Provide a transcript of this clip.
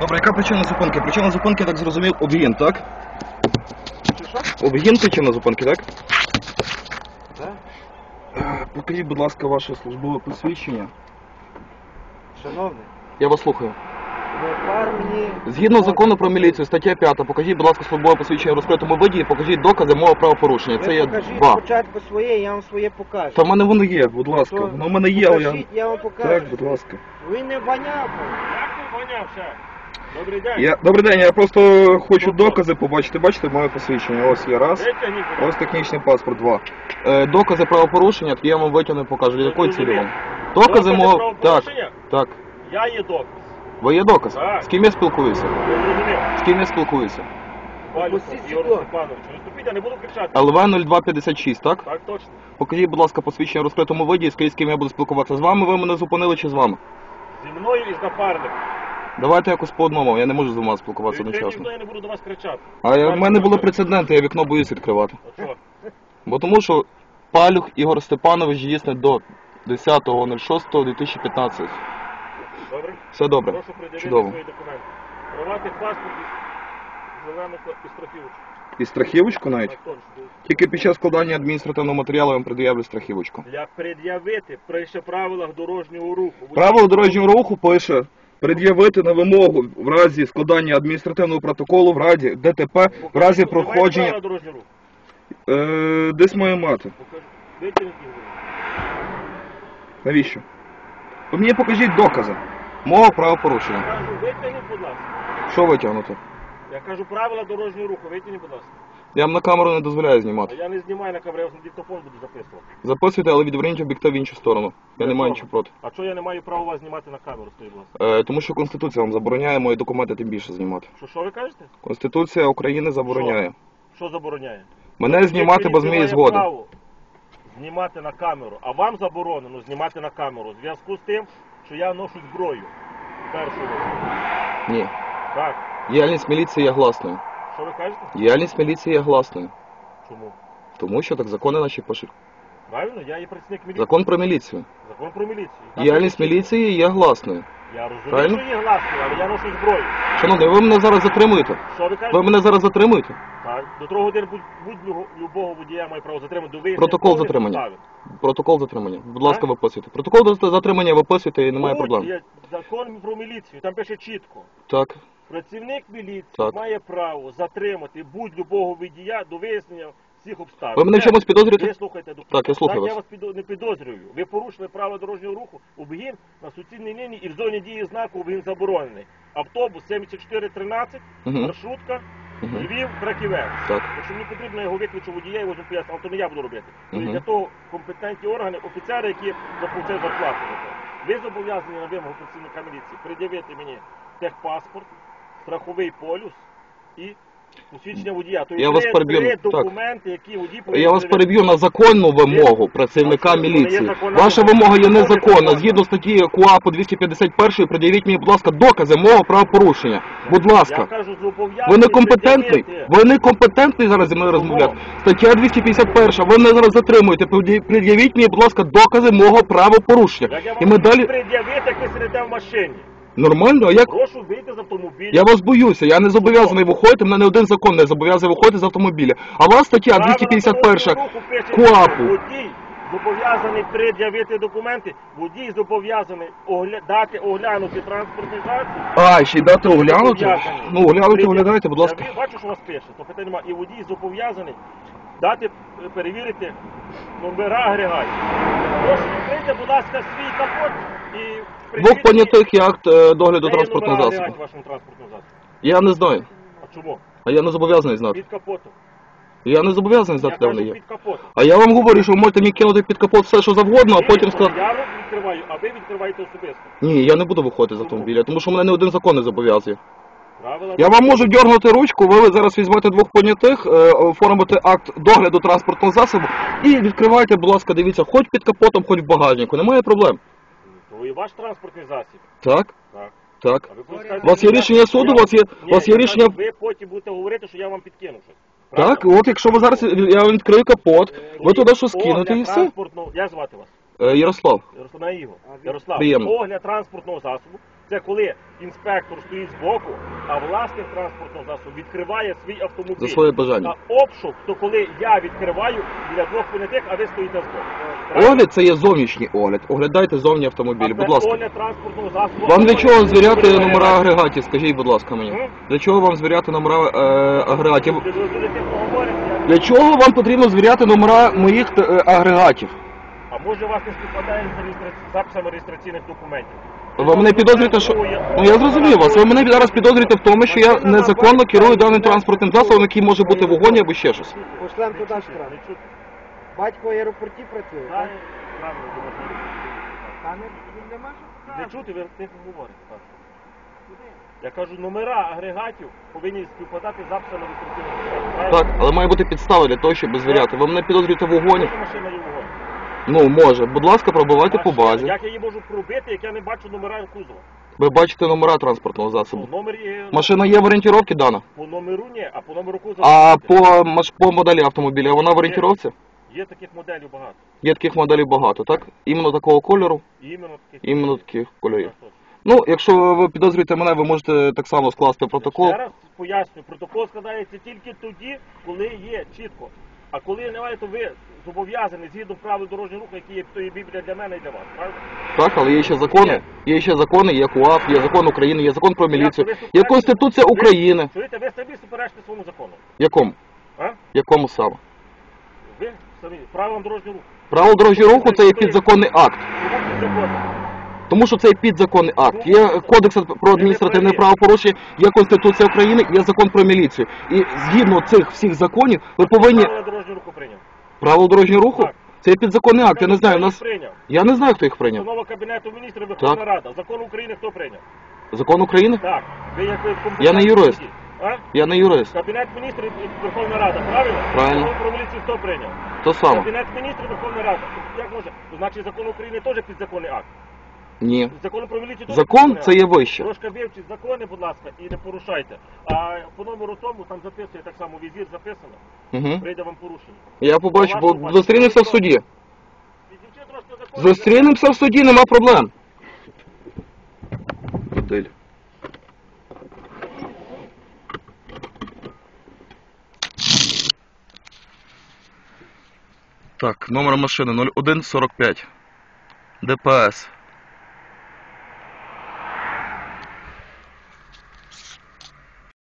Добре, яка причина зупинки? Причина зупинки, я так зрозумів, обгін, так? Обгін причина зупинки, так? Так. Е, Покажіть, будь ласка, ваше службове посвідчення. Шановний, Я вас слухаю. ви. Згідно закону про міліцію, стаття 5, покажіть, будь ласка, службове посвідчення в розкритому виді і покажіть докази мого правопорушення. Це ви є покажіть два. спочатку своє, я вам своє покажу. Та в мене воно є, будь ласка. То Воно в мене є, але я. покажіть, я вам покажу. Так, будь ласка. Ви не воняв. Як ти вонявся? Добрий день. Я... Добрий день, я просто хочу докази побачити. Бачите, моє посвідчення. Ось є раз. Витягніть, будь Ось технічний паспорт, два. Е, докази правопорушення, я вам витягну і покажу. Для якої цілі вам? Докази Докази мого. Так, правопорушення? так. Я є доказ. Ви є доказ? Так. З ким я спілкуюся? Ви? З ким я спілкуюся? Палюсов Опустіть Ігор стекло. Степанович. Розступіть, я не буду кричати. ЛВ 0256, так? Так точно. Покажіть, будь ласка, посвідчення в розкритому виді і скажіть, з ким я буду спілкуватися. З вами ви мене зупинили чи з вами? Зі мною і з напарником. Давайте якось по одному, я не можу з двома спілкуватися Відкрив одночасно. ніхто, я не буду до вас кричати. А в мене були прецеденти, я вікно боюсь відкривати. От що? Бо тому що Палюх Ігор Степанович дійсно до 10.06.2015. Добре? Все добре. Прошу приділити Чудово. свої документи. Приватний паспорт із зеленого і страхівочку. І страхівочку навіть? Тільки під час складання адміністративного матеріалу я вам пред'явлю страхівочку. Для пред'явити при ще правилах дорожнього руху. Правило дорожнього руху пише пред'явити на вимогу в разі складання адміністративного протоколу в раді ДТП в разі проходження. Е, десь має мати. Навіщо? Ви мені покажіть докази мого правопорушення. Витягніть, будь ласка. Що витягнути? Я кажу правила дорожнього руху, витягніть, будь ласка. Я вам на камеру не дозволяю знімати. я не знімаю на камеру, я вас на диктофон буду записувати. Записуйте, але відверніть об'єктив в іншу сторону. Я не маю нічого проти. А чого я не маю права вас знімати на камеру, скажіть, будь ласка? Е, тому що Конституція вам забороняє мої документи тим більше знімати. Що, що ви кажете? Конституція України забороняє. Що забороняє? Мене знімати без моєї згоди. право Знімати на камеру, а вам заборонено знімати на камеру в зв'язку з тим, що я ношу зброю. Першу. Ні. Так. Діяльність міліції є гласною. Що ви кажете? Діяльність міліції є гласною. Чому? Тому що так закони наші пишуть. Правильно, я є працівник міліції. Закон про міліцію. Закон про міліцію. Діяльність міліції є гласною. Я розумію, Правильно? що є гласною, але я ношу зброю. Шановний, ви мене зараз затримуєте. Що ви кажете? Ви мене зараз затримуєте. Так. До трьох годин будь, будь любого водія має право затримати до виїзду. Протокол затримання. Протокол затримання. Будь ласка, Так? виписуйте. Протокол до- затримання виписуйте і немає Будь, проблем. Є закон про міліцію, там пише чітко. Так. Працівник міліції Так. має право затримати будь-любого водія до вияснення всіх обставин. Ви мене в чомусь підозрюєте? Ви слухайте до Так, я слухаю так, вас. я вас підо- не підозрюю. Ви порушили правила дорожнього руху, обгін на суцільній лінії і в зоні дії знаку обгін заборонений. Автобус 7413, Угу. маршрутка, Угу. Львів, Краківець. Так. Якщо мені потрібно, я його викличу водія і возьму поясню, але то не я буду робити. Тобто Мгм. Для того компетентні органи, офіцери, які заплатили зарплату. за це. Ви зобов'язані на вимогу працівника міліції пред'явити мені техпаспорт, страховий полюс і посвідчення водія. Тобто Я вас три, переб'ю. три Так. документи, які водій повинен Я вас перевірити. переб'ю на законну вимогу працівника А що, міліції. законна Ваша вимога? вимога є незаконна. Згідно статті КУАПу 251, пред'явіть мені, будь ласка, докази мого правопорушення. Будь Я ласка. кажу, зобов'язаний Ви некомпетентний? пред'явити. Ви некомпетентний зараз зі мною розмовляти. Стаття 251. Ви мене зараз затримуєте. Пред'я- Пред'явіть мені, будь ласка, докази мого правопорушення. Як я І вам ми далі пред'явити, як ви сидите в машині? Нормально. А як Прошу вийти з автомобіля. я вас боюся? Я не зобов'язаний виходити. Мене не один закон не зобов'язує виходити з автомобіля. А у вас стаття 251 дорожнього КУАПу. Водій зобов'язаний пред'явити документи, водій зобов'язаний огля... дати оглянути транспортний засіб. А, ще й дати оглянути? Зобов'язаний. Ну, оглянути, Пред'яв- оглядайте, будь ласка. Я бачу, що у вас пише, то питань немає. І водій зобов'язаний дати, е, перевірити номера агрегатів. Прошу, відкрийте, будь ласка, свій капот і Двох понятих і акт е, догляду транспортного засобу. вашому транспортному засобі. Я не знаю. А чому? А я не зобов'язаний знати. Під капотом. Я не зобов'язаний Я знати, де вони кажу є. під капотом. А я вам говорю, що ви можете мені кинути під капот все, що завгодно, а потім сказати. Я відкриваю, а ви відкриваєте особисто. Ні, я не буду виходити з автомобіля, тому що мене не один закон не зобов'язує. Правила Я вам можу дергнути ручку, ви зараз візьмете двох понятих, е, оформите акт догляду транспортного засобу і відкривайте, будь ласка, дивіться, хоч під капотом, хоч в багажнику, немає проблем. То і ваш транспортний засіб. Так, Так. так. А ви будете сказати, У вас є що я- рішення суду, у вас є- Ні, у вас є я рішення- Ви потім будете говорити, що я вам підкинув щось. Так, Правильно? от якщо ви зараз я вам відкрию капот, ви туди щось Огляд кинете і все. транспортного- Як звати вас? Е, Ярослав, Ярослав на Ярослав, Приємно. огляд транспортного засобу Це коли інспектор стоїть збоку, а власник транспортного засобу відкриває свій автомобіль. За своє бажання. А обшук, то коли я відкриваю для двох понятих, а ви стоїте збоку. Огляд це є зовнішній огляд. Оглядайте зовні автомобілі, А будь це ласка. огляд транспортного засобу. Вам для чого звіряти номера агрегатів? Скажіть, будь ласка, мені. М? Для чого вам звіряти номера е, агрегатів? Ви Для чого вам потрібно звіряти номера моїх е, агрегатів? А може у вас не співпадає з реєстра- записами реєстраційних документів? Ви мене підозрюєте, що. Ну я зрозумів вас. Ви мене зараз підозрюєте в тому, що я незаконно керую даним транспортним засобом, який може бути в вогоні або ще щось. Пошлем туди штраф. Батько в аеропорті працює, Так, так? правильно, думаю. Та не, він не може Не чути, ви не говорите. так. Я кажу, номера агрегатів повинні співпадати з записами реєстраційних Так, але має бути підстава для того, щоб звіряти. Ви мене підозрюєте в вогоні? Машина є в вогоні? Ну, може. Будь ласка, пробивайте по базі. Як я її можу пробити, як я не бачу номера кузова? Ви бачите номера транспортного Ну, засобу. номер є... Машина є в орієнтировці дана. По номеру ні, а по номеру кузова... А по, маш- по моделі автомобіля вона в орієнтировці? Є таких моделів багато. Є таких моделей багато, так? Іменно такого кольору, іменно таких... іменно таких кольорів. Ну, якщо ви підозрюєте мене, ви можете так само скласти протокол. Ще раз поясню, протокол складається тільки тоді, коли є чітко. А коли немає, то ви зобов'язані згідно правил дорожнього руху, які є то є Біблія для мене і для вас. Правильно? Так, але є ще закони. Є ще закони, є КУАП, є закон України, є закон про міліцію, Як ви є суперечите- Конституція ви- України. Чуєте, ви самі суперечите своєму закону. Якому? А? Якому саме? Ви самі правилам дорожнього руху. Право дорожнього руху це є підзаконний акт. Тому що це є підзаконний акт. Є кодекс про адміністративне правопорушення, є Конституція України, є закон про міліцію. І згідно цих всіх законів ви повинні Правила руху прийняв. правило дорожнього руху. Так. Це є підзаконний акт. Я не знаю. Нас прийняв. я не знаю, хто їх прийняв. Постанова Кабінету міністрів Верховна Рада. Закон України хто прийняв? Закон України? Так. Ви як ви Я не юрист. А? Я не юрист. Кабінет міністрів і Верховна Рада, правильно? Правильно. Закон про міліцію хто прийняв? То саме. Кабінет міністрів Верховна Рада. Як може? То значить закон України теж підзаконний акт. Ні. Закон про міліцію теж Закон це є вище. Трошки вивчіть закони, будь ласка, і не порушайте. А по номеру тому там записує так само візір записано. Угу. Прийде вам порушення. Я побачу, бо зустрінемося в суді. Трошки. Зустрінемося в суді, нема проблем. Модель. Так, номер машини 0145. ДПС.